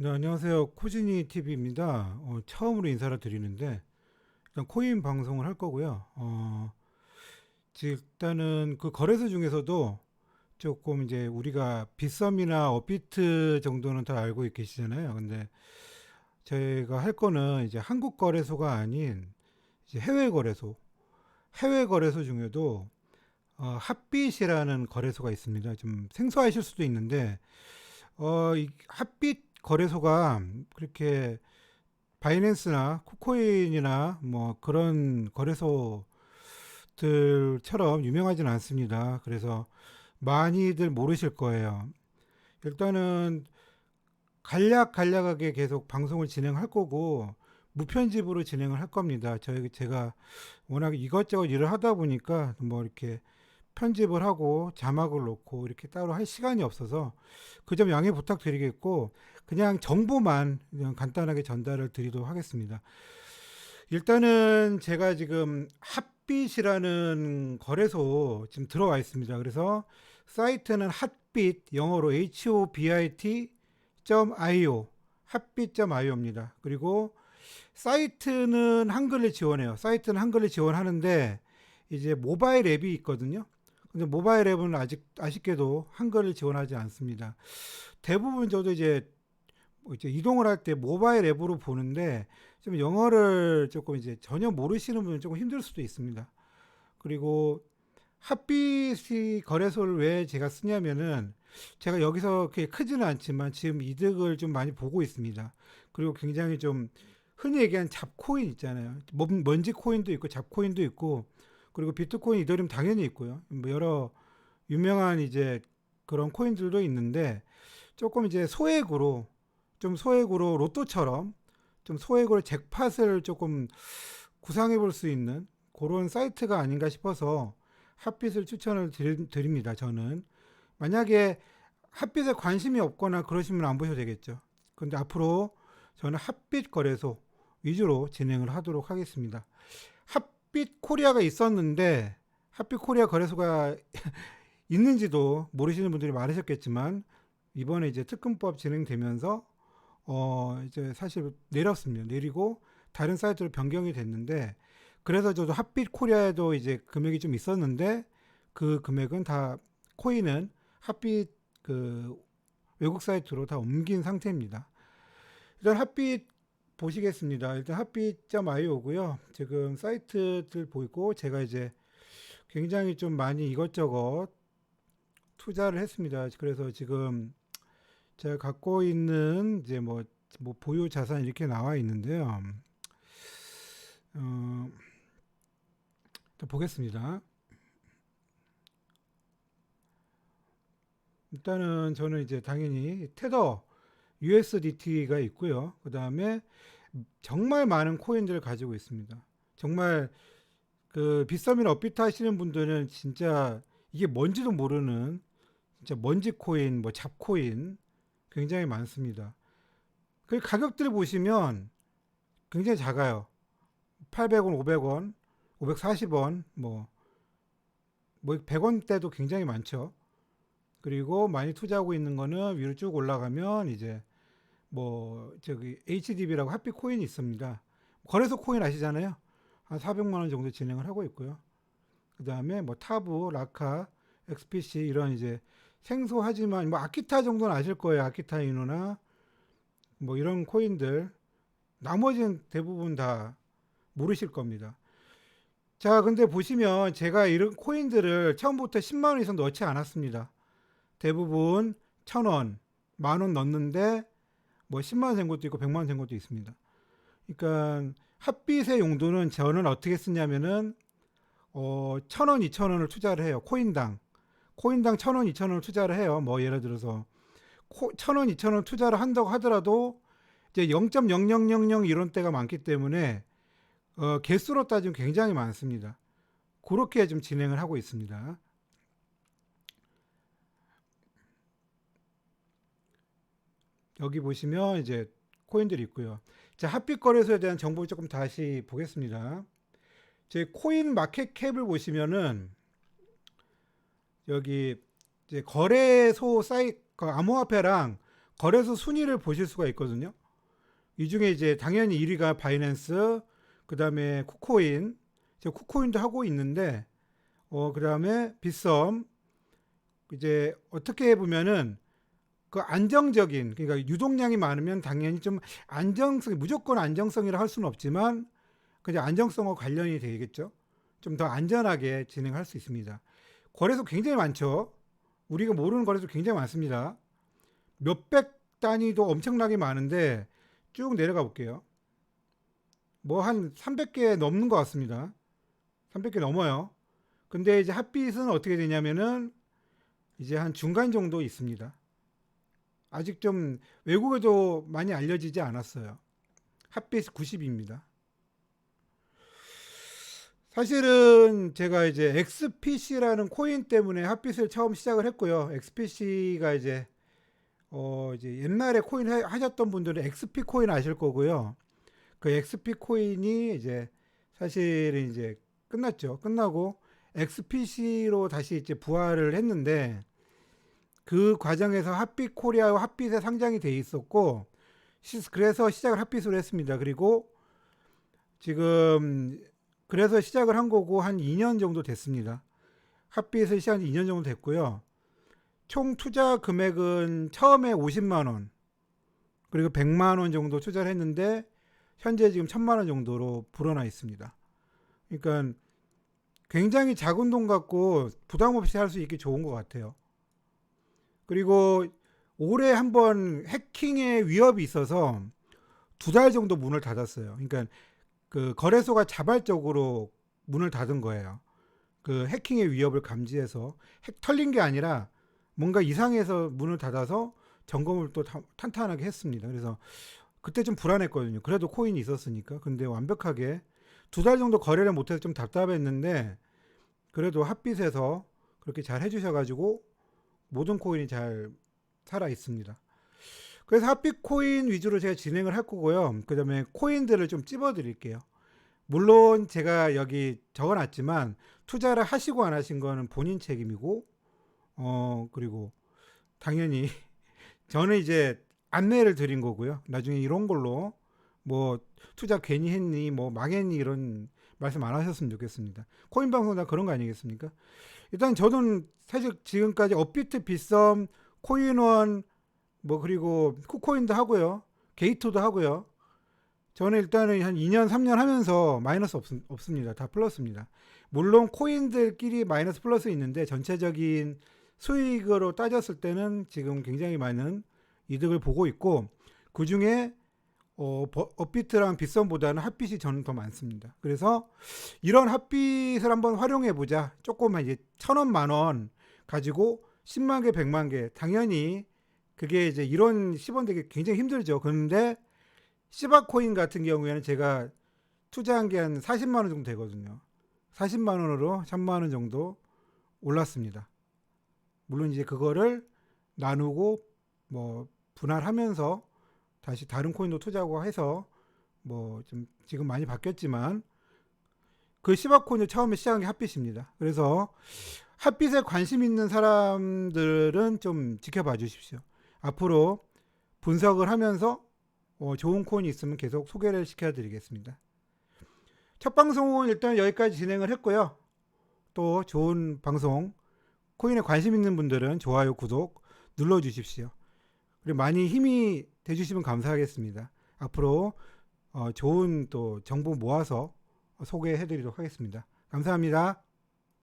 네, 안녕하세요. 코지니 TV입니다. 어, 처음으로 인사를 드리는데, 일단 코인 방송을 할 거고요. 어, 일단은 그 거래소 중에서도 조금 이제 우리가 빗썸이나 업비트 정도는 다 알고 계시잖아요. 근데 저희가 할 거는 이제 한국 거래소가 아닌 이제 해외 거래소, 해외 거래소 중에도 어, 핫빗이라는 거래소가 있습니다. 좀 생소하실 수도 있는데, 어, 이 핫빗 거래소가 그렇게 바이낸스나 쿠코인이나 뭐 그런 거래소들처럼 유명하지는 않습니다. 그래서 많이들 모르실 거예요. 일단은 간략 간략하게 계속 방송을 진행할 거고 무편집으로 진행을 할 겁니다. 저희 제가 워낙 이것저것 일을 하다 보니까 뭐 이렇게 편집을 하고 자막을 놓고 이렇게 따로 할 시간이 없어서 그 점 양해 부탁드리겠고 그냥 정보만 그냥 간단하게 전달을 드리도록 하겠습니다. 일단은 제가 지금 핫빗이라는 거래소 지금 들어와 있습니다. 그래서 사이트는 핫빗 영어로 hobit.io 핫빗.io입니다. 그리고 사이트는 한글을 지원해요. 사이트는 한글을 지원하는데 이제 모바일 앱이 있거든요. 근데 모바일 앱은 아직 아쉽게도 한글을 지원하지 않습니다. 대부분 저도 이제 뭐 이제 이동을 할 때 모바일 앱으로 보는데 좀 영어를 조금 이제 전혀 모르시는 분은 조금 힘들 수도 있습니다. 그리고 핫빗이 거래소를 왜 제가 쓰냐면은 제가 여기서 그렇게 크지는 않지만 지금 이득을 좀 많이 보고 있습니다. 그리고 굉장히 좀 흔히 얘기하는 잡코인 있잖아요. 먼- 먼지 코인도 있고 잡코인도 있고 그리고 비트코인, 이더리움 당연히 있고요. 뭐 여러 유명한 이제 그런 코인들도 있는데 조금 이제 소액으로 좀 소액으로 로또처럼 좀 소액으로 잭팟을 조금 구상해 볼 수 있는 그런 사이트가 아닌가 싶어서 핫빗을 추천을 드립니다. 저는 만약에 핫빗에 관심이 없거나 그러시면 안 보셔도 되겠죠. 근데 앞으로 저는 핫빗 거래소 위주로 진행을 하도록 하겠습니다. 핫 빗 코리아가 있었는데 핫빗 코리아 거래소가 있는지도 모르시는 분들이 많으셨겠지만 이번에 이제 특근법 진행되면서 어 이제 사실 내렸습니다. 내리고 다른 사이트로 변경이 됐는데 그래서 저도 핫빗 코리아에도 이제 금액이 좀 있었는데 그 금액은 다 코인은 핫빗 그 외국 사이트로 다 옮긴 상태입니다. 일단 핫빗 보시겠습니다. 일단 핫빗.io고요. 지금 사이트들 보이고 제가 이제 굉장히 좀 많이 이것저것 투자를 했습니다. 그래서 지금 제가 갖고 있는 이제 뭐, 뭐 보유 자산 이렇게 나와 있는데요. 어, 또 보겠습니다. 일단은 저는 이제 당연히 테더 USDT가 있고요. 그 다음에 정말 많은 코인들을 가지고 있습니다. 정말 그 빗썸이나 업비트 하시는 분들은 진짜 이게 뭔지도 모르는 진짜 먼지 코인, 뭐 잡코인 굉장히 많습니다. 그 가격들 보시면 굉장히 작아요. 800원, 500원, 540원, 뭐, 뭐 100원대도 굉장히 많죠. 그리고 많이 투자하고 있는 거는 위로 쭉 올라가면 이제 뭐 저기 HDB라고 핫빛 코인이 있습니다. 거래소 코인 아시잖아요. 한 400만 원 정도 진행을 하고 있고요. 그 다음에 뭐 타브, 라카, XPC 이런 이제 생소하지만 뭐 아키타 정도는 아실 거예요. 아키타 이노나 뭐 이런 코인들 나머지는 대부분 다 모르실 겁니다. 자, 근데 보시면 제가 이런 코인들을 처음부터 10만 원 이상 넣지 않았습니다. 대부분 1000원, 만 원 넣는데 뭐 10만 원 된 것도 있고 100만 원 된 것도 있습니다. 그러니까 핫빛의 용도는 저는 어떻게 쓰냐면은 어, 1000원, 2000원을 투자를 해요. 코인당. 코인당 1000원, 2000원을 투자를 해요. 뭐 예를 들어서 코, 1000원, 2000원 투자를 한다고 하더라도 이제 0.0000 이런 때가 많기 때문에 어, 개수로 따지면 굉장히 많습니다. 그렇게 좀 진행을 하고 있습니다. 여기 보시면 이제 코인들이 있고요. 자, 핫빛 거래소에 대한 정보를 조금 다시 보겠습니다. 제 코인 마켓 캡을 보시면은 여기 이제 거래소 사이트 그 암호화폐랑 거래소 순위를 보실 수가 있거든요. 이 중에 이제 당연히 1위가 바이낸스, 그 다음에 쿠코인, 저 쿠코인도 하고 있는데, 어, 그 다음에 빗썸, 이제 어떻게 보면은 그 안정적인, 그러니까 유동량이 많으면 당연히 좀 안정성, 무조건 안정성이라 할 수는 없지만, 그냥 안정성과 관련이 되겠죠. 좀 더 안전하게 진행할 수 있습니다. 거래소 굉장히 많죠. 우리가 모르는 거래소 굉장히 많습니다. 몇백 단위도 엄청나게 많은데 쭉 내려가 볼게요. 뭐 한 300개 넘는 것 같습니다. 300개 넘어요. 근데 이제 핫빛은 어떻게 되냐면은 이제 한 중간 정도 있습니다. 아직 좀 외국에도 많이 알려지지 않았어요. 핫빛 90입니다. 사실은 제가 이제 XPC라는 코인 때문에 핫빛을 처음 시작을 했고요. XPC가 이제 어 이제 옛날에 코인 하- 하셨던 분들은 XP 코인 아실 거고요. 그 XP 코인이 이제 사실은 이제 끝났죠. 끝나고 XPC로 다시 이제 부활을 했는데 그 과정에서 핫빛 코리아와 핫빛에 상장이 돼 있었고 시- 그래서 시작을 핫빛으로 했습니다. 그리고 지금 그래서 시작을 한 거고 한 2년 정도 됐습니다. 핫빛을 시작한 지 2년 정도 됐고요. 총 투자 금액은 처음에 50만 원 그리고 100만 원 정도 투자를 했는데 현재 지금 1000만 원 정도로 불어나 있습니다. 그러니까 굉장히 작은 돈 갖고 부담 없이 할 수 있게 좋은 것 같아요. 그리고 올해 한번 해킹의 위협이 있어서 두 달 정도 문을 닫았어요. 그러니까 그 거래소가 자발적으로 문을 닫은 거예요. 그 해킹의 위협을 감지해서 핵 털린 게 아니라 뭔가 이상해서 문을 닫아서 점검을 또 타- 탄탄하게 했습니다. 그래서 그때 좀 불안했거든요. 그래도 코인이 있었으니까. 근데 완벽하게 두 달 정도 거래를 못해서 좀 답답했는데 그래도 핫빛에서 그렇게 잘 해주셔가지고 모든 코인이 잘 살아 있습니다. 그래서 핫빛 코인 위주로 제가 진행을 할 거고요. 그 다음에 코인들을 좀 찝어 드릴게요. 물론 제가 여기 적어 놨지만 투자를 하시고 안 하신 거는 본인 책임이고, 어, 그리고 당연히 저는 이제 안내를 드린 거고요. 나중에 이런 걸로 뭐 투자 괜히 했니, 뭐 망했니 이런 말씀 안 하셨으면 좋겠습니다. 코인 방송 다 그런 거 아니겠습니까? 일단 저는 사실 지금까지 업비트, 빗썸, 코인원, 뭐 그리고 쿠코인도 하고요. 게이토도 하고요. 저는 일단은 한 2년, 3년 하면서 마이너스 없, 없습니다. 다 플러스입니다. 물론 코인들끼리 마이너스 플러스 있는데 전체적인 수익으로 따졌을 때는 지금 굉장히 많은 이득을 보고 있고 그 중에 어, 버- 업비트랑 빗썸보다는 핫빛이 저는 더 많습니다. 그래서 이런 핫빛을 한번 활용해 보자. 조금만 이제 천 원, 만 원 가지고 10만 개, 100만 개. 당연히 그게 이제 이런 10원 되기 굉장히 힘들죠. 그런데 시바코인 같은 경우에는 제가 투자한 게 한 40만 원 정도 되거든요. 40만 원으로 1000만 원 정도 올랐습니다. 물론 이제 그거를 나누고 뭐 분할하면서 다시 다른 코인도 투자하고 해서 뭐 좀 지금 많이 바뀌었지만 그 시바코인을 처음에 시작한 게 핫빛입니다. 그래서 핫빛에 관심 있는 사람들은 좀 지켜봐 주십시오. 앞으로 분석을 하면서 어, 좋은 코인이 있으면 계속 소개를 시켜드리겠습니다. 첫 방송은 일단 여기까지 진행을 했고요. 또 좋은 방송, 코인에 관심 있는 분들은 좋아요, 구독 눌러주십시오. 그리고 많이 힘이 돼주시면 감사하겠습니다. 앞으로 어, 좋은 또 정보 모아서 소개해드리도록 하겠습니다. 감사합니다.